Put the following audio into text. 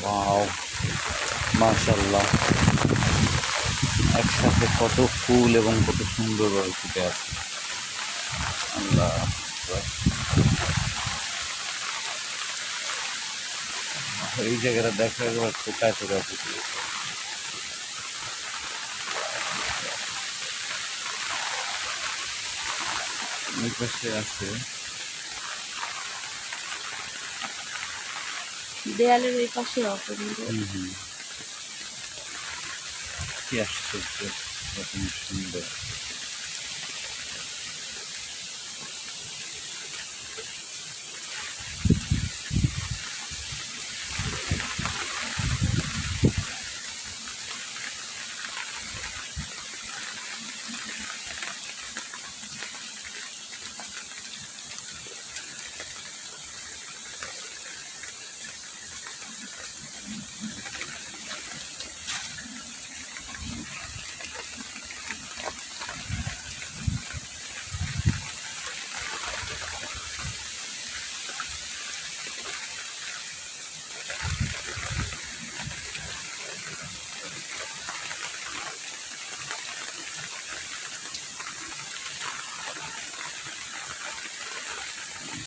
Wow মাশাল্লাহ একসাথে কত ফুল এবং কত সুন্দরভাবে ফুটে আছে। আল্লাহ। এই জায়গাটা দেখা একবার পাশে আছে দেয়ালের ওই পাশে অপরিচিত হুম হুম কি আশ্চর্য এরকম সুন্দর